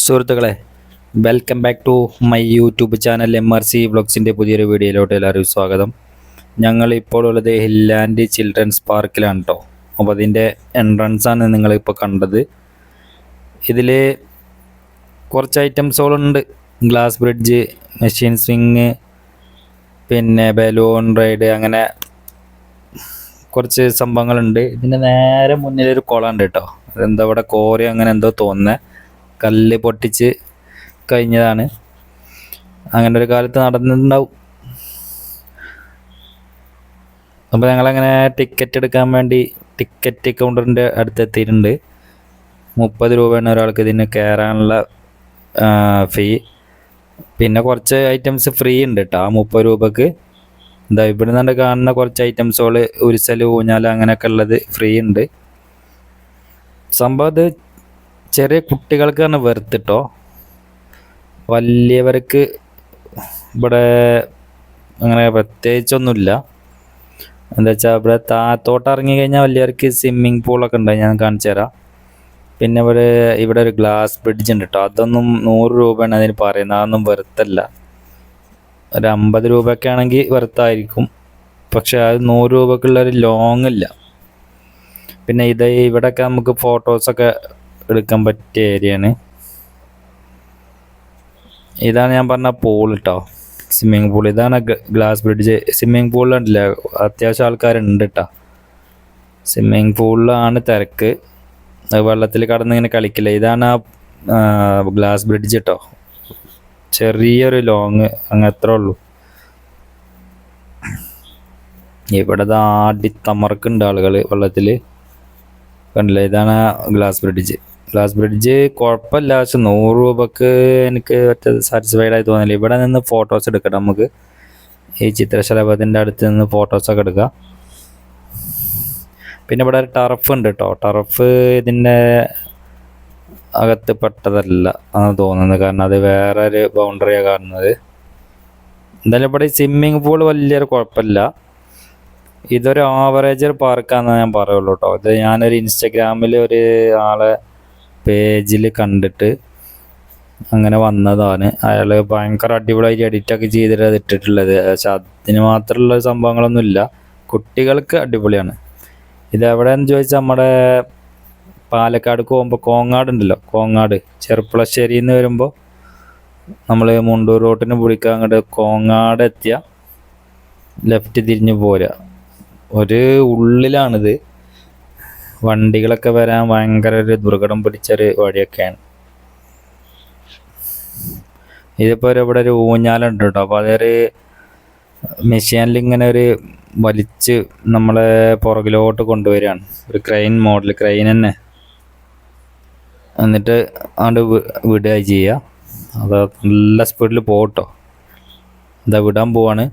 സുഹൃത്തുക്കളെ welcome back to my YouTube channel M R C വ്ളോഗ്സിന്റെ പുതിയൊരു വീഡിയോയിലോട്ട് എല്ലാവരും സ്വാഗതം. ഞങ്ങൾ ഇപ്പോൾ ഉള്ളത് ഹില്ലാൻഡ് ചിൽഡ്രൻസ് പാർക്കിലാണ് കേട്ടോ അപ്പോൾ അതിന്റെ എൻട്രൻസാണ് നിങ്ങളിപ്പോൾ കണ്ടത്. ഇതിൽ കുറച്ച് ഐറ്റംസുകളുണ്ട് ഗ്ലാസ് ബ്രിഡ്ജ് മെഷീൻ സ്വിങ് പിന്നെ ബലൂൺ റൈഡ് അങ്ങനെ കുറച്ച് സംഭവങ്ങളുണ്ട്. ഇതിന്റെ നേരെ മുന്നിലൊരു കുളമുണ്ട് കേട്ടോ അതെന്താ ഇവിടെ കോറി അങ്ങനെ എന്തോ തോന്നുന്നത് കല്ല് പൊട്ടിച്ച് കഴിഞ്ഞതാണ്. അങ്ങനെ ഒരു കാലത്ത് നടന്നിട്ടുണ്ടാവും. അപ്പോൾ ഞങ്ങളങ്ങനെ ടിക്കറ്റ് എടുക്കാൻ വേണ്ടി ടിക്കറ്റ് കൗണ്ടറിന്റെ അടുത്ത് എത്തിയിട്ടുണ്ട് മുപ്പത് രൂപയാണ് ഒരാൾക്ക് ഇതിന് കയറാനുള്ള ഫീ പിന്നെ കുറച്ച് ഐറ്റംസ് ഫ്രീ ഉണ്ട് കേട്ടോ ആ മുപ്പത് രൂപക്ക്. എന്താ ഇവിടെ നിന്നുണ്ട് കാണുന്ന കുറച്ച് ഐറ്റംസുകൾ ഉരുസൽ ഊഞ്ഞാൽ അങ്ങനെയൊക്കെ ഉള്ളത് ഫ്രീ ഉണ്ട്. സംഭവം ഇത് കുട്ടികൾക്ക് തന്നെ വെറുത്തിട്ടോ വലിയവർക്ക് ഇവിടെ അങ്ങനെ പ്രത്യേകിച്ചൊന്നുമില്ല. എന്താ വെച്ചാൽ ഇവിടെ താത്തോട്ട് ഇറങ്ങി കഴിഞ്ഞാൽ വലിയവർക്ക് സ്വിമ്മിങ് പൂളൊക്കെ ഉണ്ട് ഞാൻ കാണിച്ചു തരാം. പിന്നെ ഇവിടെ ഇവിടെ ഒരു ഗ്ലാസ് ബ്രിഡ്ജ് ഉണ്ട് കേട്ടോ അതൊന്നും നൂറ് രൂപയാണ് അതിന് പറയുന്നത്. അതൊന്നും വെറുത്തല്ല. ഒരു അമ്പത് രൂപയൊക്കെ ആണെങ്കിൽ വെറുത്തായിരിക്കും. പക്ഷെ അത് നൂറ് രൂപക്കുള്ള ഒരു ലോങ് ഇല്ല. പിന്നെ ഇത് ഇവിടെയൊക്കെ നമുക്ക് ഫോട്ടോസൊക്കെ എടുക്കാൻ പറ്റിയ ഏരിയയാണ്. ഇതാണ് ഞാൻ പറഞ്ഞ പൂൾ കേട്ടോ സ്വിമ്മിങ് പൂൾ ഇതാണ് ഗ്ലാസ് ബ്രിഡ്ജ് സ്വിമ്മിങ് പൂളിലുണ്ടല്ല അത്യാവശ്യം ആൾക്കാരുണ്ട് കേട്ടോ സ്വിമ്മിങ് പൂളിലാണ് തിരക്ക്. വെള്ളത്തിൽ കടന്ന് ഇങ്ങനെ കളിക്കില്ല. ഇതാണ് ആ ഗ്ലാസ് ബ്രിഡ്ജ് കേട്ടോ ചെറിയൊരു ലോങ് അങ്ങ് എത്ര ഉള്ളൂ. ഇവിടെ ആടി തമർക്കുണ്ട് ആളുകൾ വെള്ളത്തിൽ കണ്ടില്ല? ഇതാണ് ഗ്ലാസ് ബ്രിഡ്ജ് ഗ്ലാസ് ബ്രിഡ്ജ് കുഴപ്പമില്ല പക്ഷെ നൂറ് രൂപക്ക് എനിക്ക് ഒറ്റ സാറ്റിസ്ഫൈഡ് ആയി തോന്നില്ല. ഇവിടെ നിന്ന് ഫോട്ടോസ് എടുക്കട്ടെ നമുക്ക്. ഈ ചിത്രശലഭത്തിന്റെ അടുത്ത് നിന്ന് ഫോട്ടോസൊക്കെ എടുക്കാം. പിന്നെ ഇവിടെ ഒരു ടർഫ് ഉണ്ട് കേട്ടോ ടർഫ് ഇതിന്റെ അകത്ത് പെട്ടതല്ല എന്ന് തോന്നുന്നത്. കാരണം അത് വേറെ ഒരു ബൗണ്ടറിയാണ് കാണുന്നത്. എന്തായാലും ഇവിടെ ഈ സ്വിമ്മിങ് പൂൾ വലിയൊരു കുഴപ്പമില്ല. ഇതൊരു ആവറേജ് പാർക്കാന്ന് ഞാൻ പറയുള്ളൂ കേട്ടോ ഇത് ഞാനൊരു ഇൻസ്റ്റഗ്രാമിൽ ഒരു ആളെ പേജിൽ കണ്ടിട്ട് അങ്ങനെ വന്നതാണ്. അയാൾ ഭയങ്കര അടിപൊളിയായിട്ട് എഡിറ്റൊക്കെ ചെയ്തിട്ട് അത് ഇട്ടിട്ടുള്ളത്. പക്ഷെ അതിന് മാത്രമുള്ള സംഭവങ്ങളൊന്നുമില്ല. കുട്ടികൾക്ക് അടിപൊളിയാണ്. ഇതെവിടെയെന്ന് ചോദിച്ചാൽ നമ്മുടെ പാലക്കാട് പോകുമ്പോൾ കോങ്ങാട് ഉണ്ടല്ലോ കോങ്ങാട്. ചെറുപ്പളശ്ശേരിയിൽ നിന്ന് വരുമ്പോൾ നമ്മൾ മുണ്ടൂർ റോട്ടിന് പിടിക്കാൻ അങ്ങോട്ട് കോങ്ങാട് എത്തിയ ലെഫ്റ്റ് തിരിഞ്ഞ് പോരാ. ഒരു ഉള്ളിലാണിത്. വണ്ടികളൊക്കെ വരാൻ ഭയങ്കര ഒരു ദുർഘടം പിടിച്ചൊരു വഴിയൊക്കെയാണ്. ഇതിപ്പോൾ ഒരു ഇവിടെ ഒരു ഊഞ്ഞാലുണ്ട് കേട്ടോ അപ്പോൾ അതൊരു മെഷീനിൽ ഇങ്ങനെ ഒരു വലിച്ച് നമ്മളെ പുറകിലോട്ട് കൊണ്ടുവരികയാണ്. ഒരു ക്രെയിൻ മോഡൽ ക്രെയിൻ തന്നെ. എന്നിട്ട് അങ്ങോട്ട് വിടുക ചെയ്യുക അത് നല്ല സ്പീഡിൽ പോകട്ടോ എന്താ വിടാൻ പോവാണ്.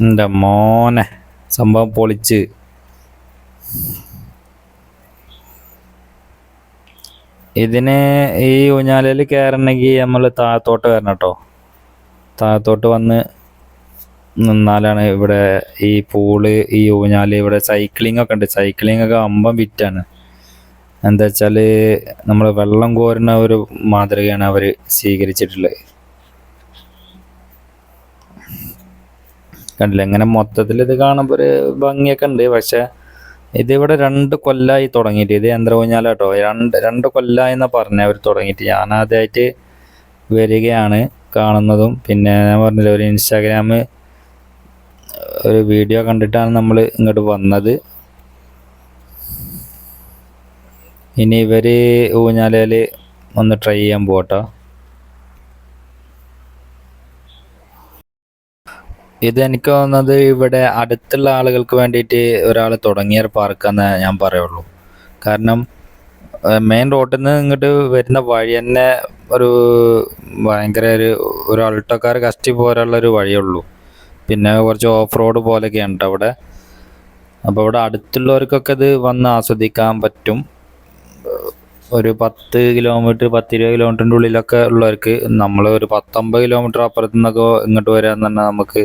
എന്റെ മോനെ സംഭവം പൊളിച്ച്. ഇതിന് ഈ ഊഞ്ഞാലയിൽ കയറണമെങ്കിൽ നമ്മൾ താഴത്തോട്ട് വരണം കേട്ടോ താഴത്തോട്ട് വന്ന് നിന്നാലാണ് ഇവിടെ ഈ പൂൾ ഈ ഊഞ്ഞാൽ ഇവിടെ സൈക്ലിംഗ് ഒക്കെ ഉണ്ട്. സൈക്ലിംഗ് ഒക്കെ അമ്പം വിറ്റാണ്. എന്താ വെച്ചാൽ നമ്മൾ വെള്ളം കോരുന്ന ഒരു മാതൃകയാണ് അവർ സ്വീകരിച്ചിട്ടുള്ളത്. കണ്ടില്ല? ഇങ്ങനെ മൊത്തത്തിൽ ഇത് കാണുമ്പോൾ ഒരു ഭംഗിയൊക്കെ ഉണ്ട്. പക്ഷെ ഇതിവിടെ രണ്ട് കൊല്ലായി തുടങ്ങിയിട്ട് ഇത് യന്ത്ര കേട്ടോ രണ്ട് രണ്ട് കൊല്ലമായി എന്നാണ് പറഞ്ഞത് അവർ തുടങ്ങിയിട്ട്. ഞാൻ ആദ്യമായിട്ട് വരികയാണ് കാണുന്നതും. പിന്നെ ഞാൻ പറഞ്ഞില്ല ഒരു ഇൻസ്റ്റാഗ്രാം ഒരു വീഡിയോ കണ്ടിട്ടാണ് നമ്മൾ ഇങ്ങോട്ട് വന്നത്. ഇനി ഇവർ ഊഞ്ഞാലയിൽ ഒന്ന് ട്രൈ ചെയ്യാൻ പോട്ടോ ഇത് എനിക്ക് തോന്നുന്നത് ഇവിടെ അടുത്തുള്ള ആളുകൾക്ക് വേണ്ടിയിട്ട് ഒരാൾ തുടങ്ങിയ ഒരു പാർക്കാന്ന് ഞാൻ പറയുള്ളൂ. കാരണം മെയിൻ റോഡിൽ നിന്ന് ഇങ്ങോട്ട് വരുന്ന വഴി തന്നെ ഒരു ഭയങ്കര ഒരു ഒരു അൾട്ടോക്കാർ കഷ്ടി പോരാനുള്ള ഒരു വഴിയുള്ളൂ പിന്നെ കുറച്ച് ഓഫ് റോഡ് പോലെയൊക്കെ ഉണ്ട് അവിടെ. അപ്പോൾ ഇവിടെ അടുത്തുള്ളവർക്കൊക്കെ ഇത് വന്ന് ആസ്വദിക്കാൻ പറ്റും. ഒരു പത്ത് കിലോമീറ്റർ പത്തിരുപത് കിലോമീറ്ററിന്റെ ഉള്ളിലൊക്കെ ഉള്ളവർക്ക് നമ്മൾ ഒരു പത്തൊമ്പത് കിലോമീറ്റർ അപ്പുറത്തു നിന്നൊക്കെ ഇങ്ങോട്ട് വരാൻ തന്നെ നമുക്ക്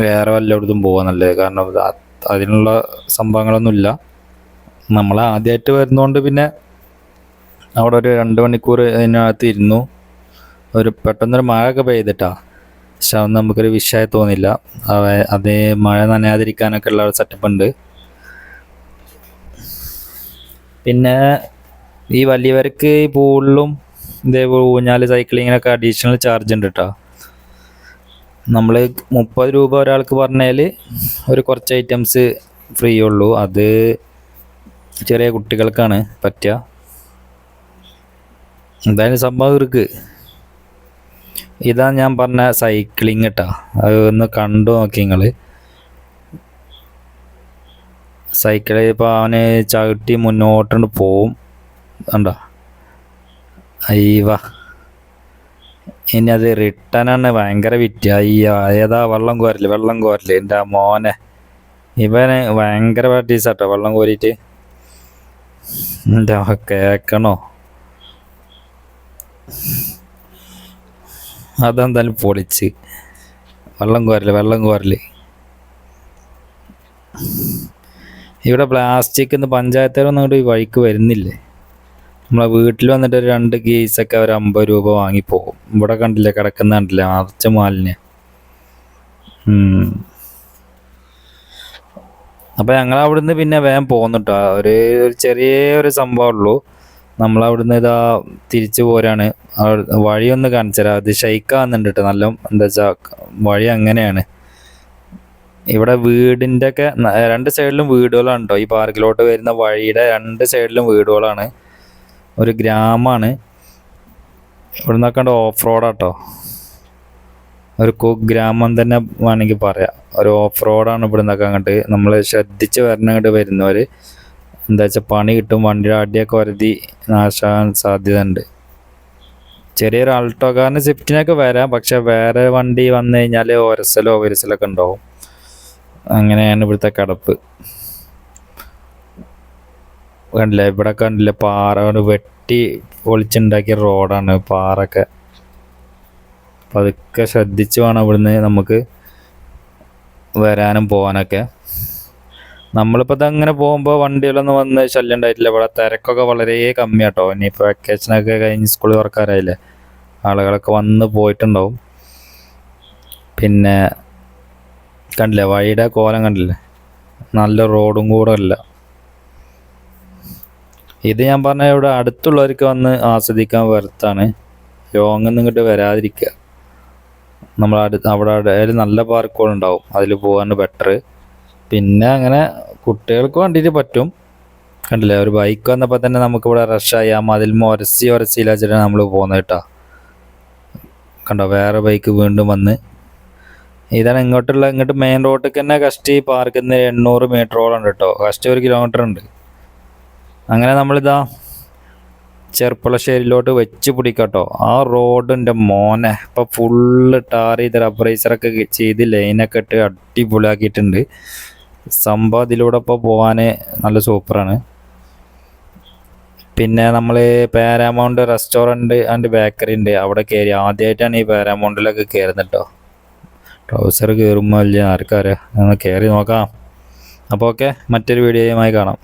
വേറെ വല്ലയിടത്തും പോകാൻ നല്ലത്. കാരണം അതിനുള്ള സംഭവങ്ങളൊന്നും അതിനുള്ള സംഭവങ്ങളൊന്നുമില്ല. നമ്മൾ ആദ്യമായിട്ട് വരുന്നതുകൊണ്ട് പിന്നെ അവിടെ ഒരു രണ്ട് മണിക്കൂർ അതിനകത്ത് ഇരുന്നു. ഒരു പെട്ടെന്നൊരു മഴയൊക്കെ പെയ്തിട്ടാ. പക്ഷെ അതൊന്നും നമുക്കൊരു വിഷയമായി തോന്നില്ല അതേ മഴ നനയാതിരിക്കാനൊക്കെ ഉള്ള സെറ്റപ്പ് ഉണ്ട്. പിന്നെ ഈ വലിയവർക്ക് ഈ പൂളിലും ഇതേപോലെ ഊഞ്ഞാൽ സൈക്ലിങ്ങിനൊക്കെ അഡീഷണൽ ചാർജ് ഉണ്ട് കേട്ടോ നമ്മൾ മുപ്പത് രൂപ ഒരാൾക്ക് പറഞ്ഞാൽ ഒരു കുറച്ച് ഐറ്റംസ് ഫ്രീ ഉള്ളൂ. അത് ചെറിയ കുട്ടികൾക്കാണ് പറ്റുക. എന്തായാലും സംഭവം ഇവർക്ക്. ഇതാ ഞാൻ പറഞ്ഞ സൈക്ലിങ് കേട്ടോ അത് ഒന്ന് കണ്ടു നോക്കി നിങ്ങൾ സൈക്കിൾ ഇപ്പോൾ അവന് ചവിട്ടി മുന്നോട്ടുണ്ട് പോവും. കണ്ടോ? അയ്യവ. ഇനി അത് റിട്ടേണാണ് ഭയങ്കര വിറ്റ്. അയ്യ ഏതാ വെള്ളം കോരൽ വെള്ളം കോരൽ. എന്റെ മോനെ. ഇവന് ഭയങ്കര പ്രാക്ടീസാട്ടോ വെള്ളം കോരിയിട്ട്. എന്റെ കേക്കണോ? അതെന്തായാലും പൊളിച്ച്. വെള്ളം കോരൽ വെള്ളം കോരൽ. ഇവിടെ പ്ലാസ്റ്റിക് ഇന്ന് പഞ്ചായത്തുകാരൊന്നും അങ്ങോട്ട് വഴിക്ക് വരുന്നില്ലേ? നമ്മളെ വീട്ടിൽ വന്നിട്ട് ഒരു രണ്ട് ഗീസൊക്കെ ഒരു അമ്പത് രൂപ വാങ്ങിപ്പോകും ഇവിടെ കണ്ടില്ലേ കിടക്കുന്ന കണ്ടില്ലേ അർച്ച മാലിന്യ. അപ്പം ഞങ്ങൾ അവിടുന്ന് പിന്നെ വേഗം പോന്നിട്ടോ ഒരു ഒരു ചെറിയ ഒരു നമ്മൾ അവിടുന്ന് ഇതാ തിരിച്ചു പോരാണ്. വഴിയൊന്ന് കാണിച്ചു തരാം. അത് ഷെയ്ക്കാന്നുണ്ട് കേട്ടോ നല്ല എന്താ വെച്ചാ വഴി അങ്ങനെയാണ്. ഇവിടെ വീടിന്റെ ഒക്കെ രണ്ട് സൈഡിലും വീടുകളാണ് കേട്ടോ ഈ പാർക്കിലോട്ട് വരുന്ന വഴിയുടെ രണ്ട് സൈഡിലും വീടുകളാണ്. ഒരു ഗ്രാമമാണ്. ഇവിടെ നിന്നൊക്കെ ഓഫ് റോഡാട്ടോ ഒരു കുഗ്രാമം തന്നെ വേണമെങ്കിൽ പറയാം. ഒരു ഓഫ് റോഡാണ് ഇവിടെ നിന്നൊക്കെ അങ്ങോട്ട്. നമ്മൾ ശ്രദ്ധിച്ച് വരണം അങ്ങോട്ട് വരുന്നവർ എന്താ വെച്ചാൽ പണി കിട്ടും. വണ്ടിയുടെ അടിയൊക്കെ വരുതി നാശാൻ സാധ്യത ഉണ്ട് ചെറിയൊരു അൾട്ടോ ആൾട്ടോക്കാരന് സ്വിഫ്റ്റിനൊക്കെ വരാം. പക്ഷെ വേറെ വണ്ടി വന്നു കഴിഞ്ഞാൽ ഒരസലോ ഒരസലൊക്കെ ഉണ്ടാവും. അങ്ങനെയാണ് ഇവിടുത്തെ കടപ്പ്. കണ്ടില്ലേ? ഇവിടെ കണ്ടില്ല? പാറ വെട്ടി പൊളിച്ചുണ്ടാക്കിയ റോഡാണ് പാറൊക്കെ. പതുക്കെ ശ്രദ്ധിച്ച് വേണം ഇവിടുന്ന് നമുക്ക് വരാനും പോകാനൊക്കെ. നമ്മളിപ്പോൾ ഇതങ്ങനെ പോകുമ്പോൾ വണ്ടികളൊന്നും വന്ന് ശല്യം ഉണ്ടായിട്ടില്ല ഇവിടെ തിരക്കൊക്കെ വളരെ കമ്മിയാട്ടോ. ഇനിയിപ്പോൾ വെക്കേഷനൊക്കെ കഴിഞ്ഞ് സ്കൂൾ തുറക്കാറായില്ലേ? ആളുകളൊക്കെ വന്ന് പോയിട്ടുണ്ടാവും. പിന്നെ കണ്ടില്ലേ? വഴിയുടെ കോലം കണ്ടില്ലേ? നല്ല റോഡും കൂടെ അല്ല. ഇത് ഞാൻ പറഞ്ഞ ഇവിടെ അടുത്തുള്ളവർക്ക് വന്ന് ആസ്വദിക്കാൻ വരത്താണ്. ലോങ് ഇങ്ങോട്ട് വരാതിരിക്കുക നമ്മൾ അടുത്ത് അവിടെ അവിടെ നല്ല പാർക്കുകളുണ്ടാവും അതിൽ പോകാൻ ബെറ്റർ പിന്നെ അങ്ങനെ കുട്ടികൾക്ക് വേണ്ടിയിട്ട് പറ്റും. കണ്ടില്ലേ? ഒരു ബൈക്ക് വന്നപ്പോൾ തന്നെ നമുക്കിവിടെ റഷായി ആ മതിൽ ഒരസി ഒരസിയിലാച്ചിട്ടാണ് നമ്മൾ പോകുന്നത് കേട്ടോ. കണ്ടോ? വേറെ ബൈക്ക് വീണ്ടും വന്ന് ഇതാണ് ഇങ്ങോട്ടുള്ള ഇങ്ങോട്ട് മെയിൻ റോഡിലേക്ക് തന്നെ കഷ്ടി പാർക്കിൽ നിന്ന് എണ്ണൂറ് മീറ്ററോളം ഉണ്ട് കേട്ടോ കഷ്ടി ഒരു കിലോമീറ്റർ ഉണ്ട്. അങ്ങനെ നമ്മളിതാ ചെർപ്പുളശ്ശേരിയിലോട്ട് വെച്ച് പിടിക്കട്ടോ ആ റോഡിന്റെ മോനെ ഇപ്പം ഫുള്ള് ടാർ ചെയ്ത് റബ്ബറൈസറൊക്കെ ചെയ്ത് ലൈനൊക്കെ ഇട്ട് അടിപൊളിയാക്കിയിട്ടുണ്ട്. സംഭവം ഇതിലൂടെ ഇപ്പോൾ പോകാൻ നല്ല സൂപ്പറാണ് പിന്നെ നമ്മൾ പാരാമൗണ്ട് റെസ്റ്റോറന്റ് ആൻഡ് ബേക്കറി ഉണ്ട്. അവിടെ കയറി ആദ്യമായിട്ടാണ് ഈ പാരാമൗണ്ടിലൊക്കെ കയറുന്നത് കേട്ടോ ട്രൗസർ കയറുമ്പോൾ അല്ലേ ആർക്കറിയാം? ഒന്ന് കയറി നോക്കാം. അപ്പോൾ ഓക്കെ മറ്റൊരു വീഡിയോയുമായി കാണാം.